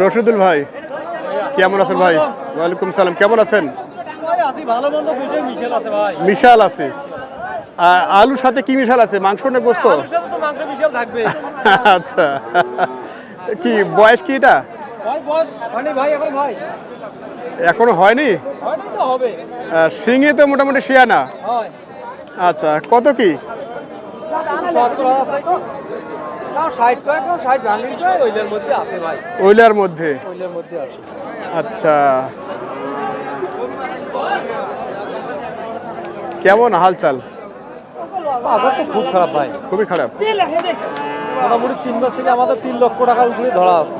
রশিদুল ভাই কেমন আছেন ভাই? ওয়ালাইকুম সালাম কেমন আছেন? মিশেল আছে। আলুর সাথে কি মিশাল আছে? মাংস না গোস্ত? আলুর সাথে তো মাংস মিশেল থাকবে। আচ্ছা। কি বয়স কি এটা? এখন হয়নি? হয়নি তো মোটামুটি শিয়ানা হয়। আচ্ছা কত কি? ষাট কয় ষাট ভাঙির কয় ওইলের মধ্যে আছে ভাই। ওইলার মধ্যে? ওইলের মধ্যে আছে। আচ্ছা। কেমন হালচাল? বাজার তো খুব খারাপ ভাই। খুবই খারাপ। মোটামুটি তিন মাস থেকে আমাদের তিন লক্ষ টাকার উপরে ধরা আছে।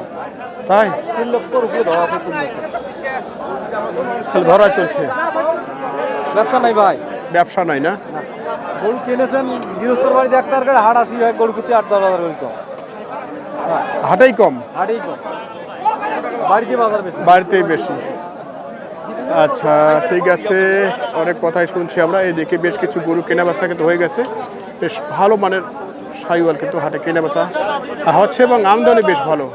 তাই? তিন লক্ষর উপরে ধরা আছে তিন লক্ষ। খালি ধরা চলছে। ব্যবসা নাই ভাই। ব্যবসা নাই না? গরু কিনেছেন গৃহস্থর বাড়িতে একটা আর হাট আসি হয় গরু কুতি আট দশ হাজার করে কম। হাটেই কম? হাটেই কম। বাড়িতে বাজার বেশি। বাড়িতেই বেশি। আচ্ছা ঠিক আছে। অনেক কথাই শুনছি আমরা। এই এদিকে বেশ কিছু গরু কেনা বেচা কিন্তু হয়ে গেছে। বেশ ভালো মানের সাইওয়াল কিন্তু হাটে কেনা বেচা হচ্ছে এবং আমদানি বেশ ভালো।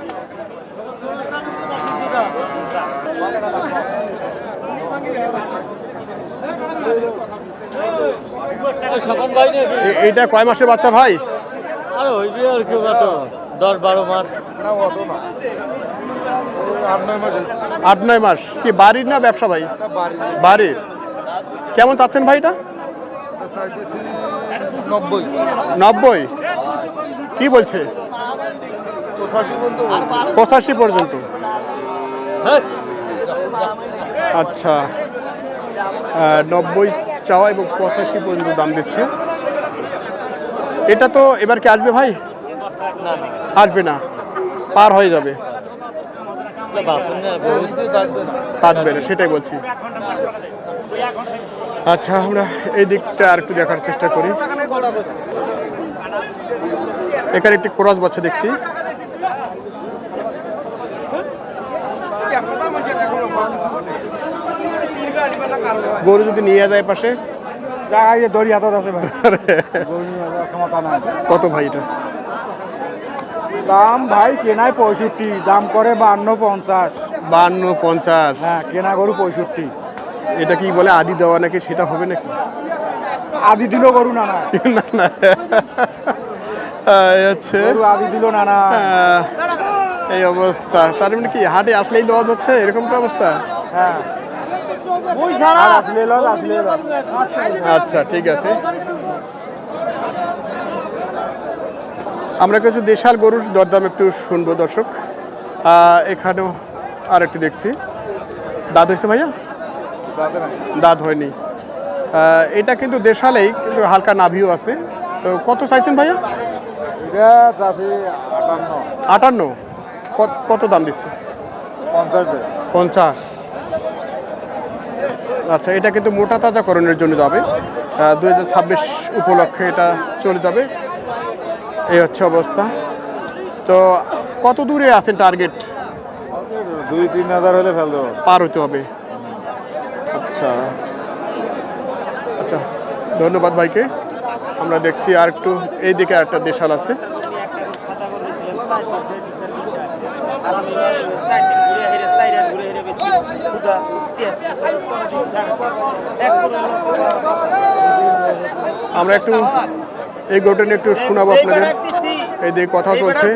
সকম ভাই নাকি এ- এইটা কয় মাসের বাচ্চা ভাই? আরে ওই আর কেউ কত দশ বারো মাস। আট নয় মাস কি বাড়ির না ব্যবসা ভাই? বাড়ির। কেমন চাচ্ছেন ভাই এটা? নব্বই। নব্বই। কি বলছে? পঁচাশি পর্যন্ত আচ্ছা। আহ, নব্বই চাওয়া এবং পঁচাশি পর্যন্ত দাম দিচ্ছে। এটা তো এবার কি আসবে ভাই? আসবে না। পার হয়ে যাবে। থাকবে না, সেটাই বলছি। আচ্ছা আমরা এই দিকটা আর একটু দেখার চেষ্টা করি। এখানে একটি ক্রস বাচ্চা দেখছি। গরু যদি নিয়ে যায় পাশে? কত ভাই এটা? দাম ভাই কেনায় পঁয়ষট্টি দাম করে বান্ন পঞ্চাশ। বান্ন পঞ্চাশ। হ্যাঁ কেনা গরু পঁয়ষট্টি। এটা কি বলে আদি দেওয়া নাকি? সেটা হবে নাকি? আদি দিল গরু না না। আদি দিল না না। এই অবস্থা। তার মানে কি হাটে আসলেই লজ যাচ্ছে? এরকম তো অবস্থা? হ্যাঁ। আচ্ছা ঠিক আছে। আমরা কিছু দেশাল গরুর দরদাম একটু শুনব দর্শক। এখানেও আর একটি দেখছি। দাঁত হয়েছে ভাইয়া? দাঁত হয়নি। এটা কিন্তু দেশালেই কিন্তু হালকা নাভিও আছে। তো কত চাইছেন ভাইয়া? আটান্ন। কত কত দাম দিচ্ছে? পঞ্চাশ। পঞ্চাশ। আচ্ছা এটা কিন্তু মোটা তাজাকরণের জন্য যাবে। দু হাজার ছাব্বিশ উপলক্ষে এটা চলে যাবে। এই হচ্ছে অবস্থা। তো কত দূরে আছেন টার্গেট? দুই তিন হাজার হলে ফেল দেবো। পার হতে হবে। আচ্ছা। আচ্ছা ধন্যবাদ ভাইকে। আমরা দেখছি আর একটু এই এইদিকে একটা দেশাল আছে। আমরা একটু এই গরুটা নিয়ে একটু শোনাবো আপনাদের। এইদিকে কথা চলছে।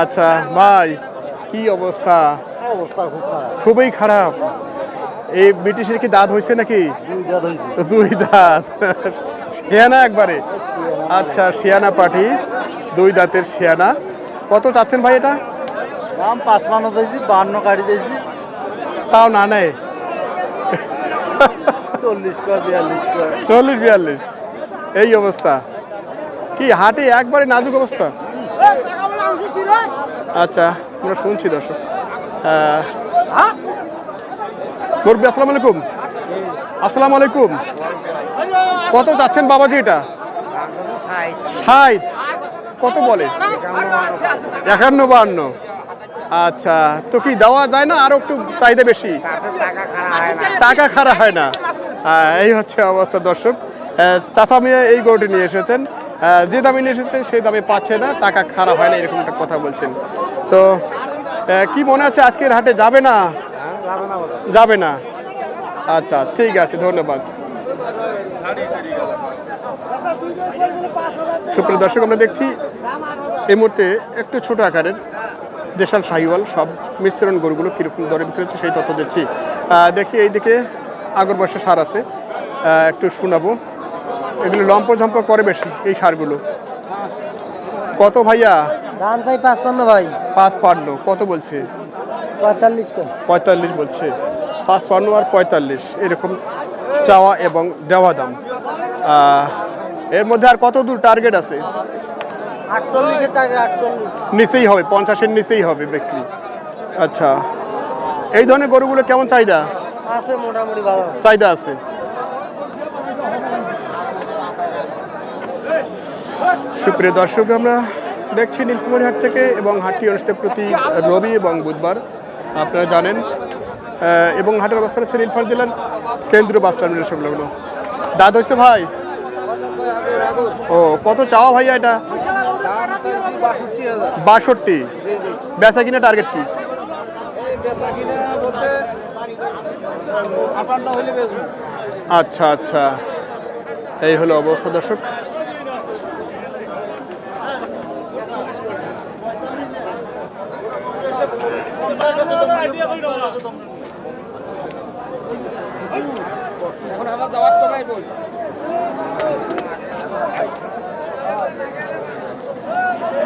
আচ্ছা ভাই কি অবস্থা? অবস্থা খুবই খারাপ। এই ব্রিটিশের কি দাঁত হয়েছে নাকি? দুই দাঁত। শিয়ানা একবারে। আচ্ছা শিয়ানা পার্টি। দুই দাঁতের শিয়ানা। কত চাচ্ছেন ভাই এটা? দাম পাঁচ মানো চাইছি বান্ন গাড়ি দিয়েছি তাও না নেয় চল্লিশ বিয়াল্লিশ চল্লিশ বিয়াল্লিশ। এই অবস্থা। কি হাটে একবারে নাজুক অবস্থা? আচ্ছা আমরা শুনছি দর্শক। মুরব্বী আসসালামু আলাইকুম। আসসালামু আলাইকুম। কত যাচ্ছেন বাবাজি এটা? ষাট। কত বলে? একান্ন বান্ন আচ্ছা তো কি দেওয়া যায় না? আরও একটু চাহিদা বেশি। টাকা খারাপ হয় না। আহ, এই হচ্ছে অবস্থা দর্শক। আহ, চাচা মেয়ে এই গরুটি নিয়ে এসেছেন। আহ, যে দামে নিয়ে এসেছে সেই দামে পাচ্ছে না। টাকা খারাপ হয় না এরকম একটা কথা বলছেন। তো কি মনে আছে আজকের হাটে যাবে না? যাবে না। আচ্ছা আচ্ছা, ঠিক আছে ধন্যবাদ। সুপ্রিয় দর্শক আমরা দেখছি এই মুহূর্তে একটু ছোট আকারের দেশাল শাহিওয়াল সব মিশ্রণ গরুগুলো কীরকম দরে বিক্রি হচ্ছে সেই তথ্য দিচ্ছি। দেখি এইদিকে আগর বয়সে সার আছে। একটু শোনাবো। এগুলো লম্প ঝম্প করে বেশি এই সারগুলো। কত ভাইয়া? ধান চাই পাঁচপান্ন ভাই। পাঁচ পান্ন কত বলছে? পঁয়তাল্লিশ পঁয়তাল্লিশ বলছে। পাঁচ পান্ন আর পঁয়তাল্লিশ এরকম চাওয়া এবং দেওয়া দাম। এর মধ্যে আর কত দূর টার্গেট আছে? নিচেই হবে পঞ্চাশের নিচেই হবে বিক্রি। আচ্ছা এই ধরনের গরুগুলো কেমন চাহিদা? আছে মোটামুটি ভালো চাহিদা আছে। সুপ্রিয় দর্শক আমরা দেখছি নীলকুমারী হাট থেকে এবং হাটটি অনুষ্ঠিত প্রতি রবি এবং বুধবার। আপনারা জানেন এবং হাটের অবস্থান হচ্ছে নীলফার জেলার কেন্দ্রীয় বাস টার্মিনাল সংলগ্ন দাঁত হয়েছে ভাই? ও, কত চাওয়া ভাইয়া এটা? বাষট্টি। বেচা কিনা টার্গেট কি? আচ্ছা আচ্ছা। এই হলো অবস্থা দর্শক। এখন আমার যাওয়ার তো নাই বল।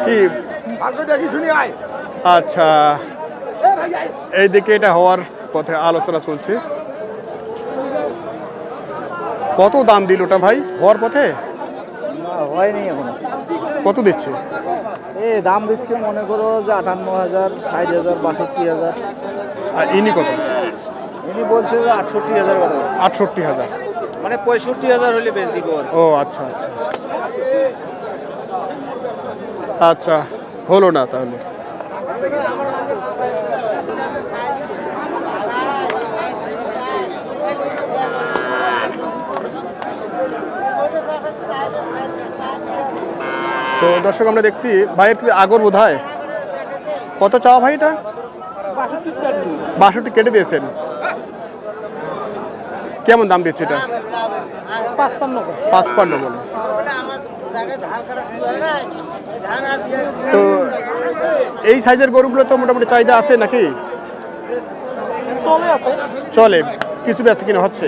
কি? আচ্ছা এইদিকে এটা হওয়ার পথে আলোচনা চলছে। কত দাম দিল ওটা ভাই হওয়ার পথে? হয়নি এখন। কত দিচ্ছে? এ দাম দিচ্ছে মনে করো যে আটান্ন হাজার ষাট হাজার বাষট্টি হাজার। আর ইনি কত? ইনি বলছে যে আটষট্টি হাজার কথা আটষট্টি হাজার। মানে পঁয়ষট্টি হাজার হলে বেচ দিব ও আচ্ছা আচ্ছা। আচ্ছা হলো না তাহলে। তো দর্শক আমরা দেখছি ভাইয়ের কি আগর বোধ হয়? কত চাওয়া ভাই এটা? বাষট্টি কেটে দিয়েছেন। কেমন দাম দিচ্ছে এটা? পাঁচপান্ন বলে তো এই সাইজের গরুগুলো তো মোটামুটি চাহিদা আছে নাকি? চলে কিছু বেচে কিনা হচ্ছে?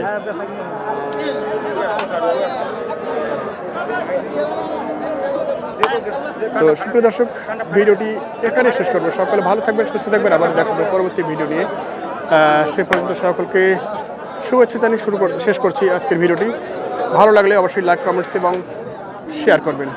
তো সুপ্রিয় দর্শক ভিডিওটি এখানে শেষ করব। সকলে ভালো থাকবেন সুস্থ থাকবেন। আবার দেখাবো পরবর্তী ভিডিও নিয়ে। সে পর্যন্ত সকলকে শুভেচ্ছা জানিয়ে শুরু শেষ করছি আজকের ভিডিওটি। ভালো লাগলে অবশ্যই লাইক কমেন্টস এবং শেয়ার করবেন।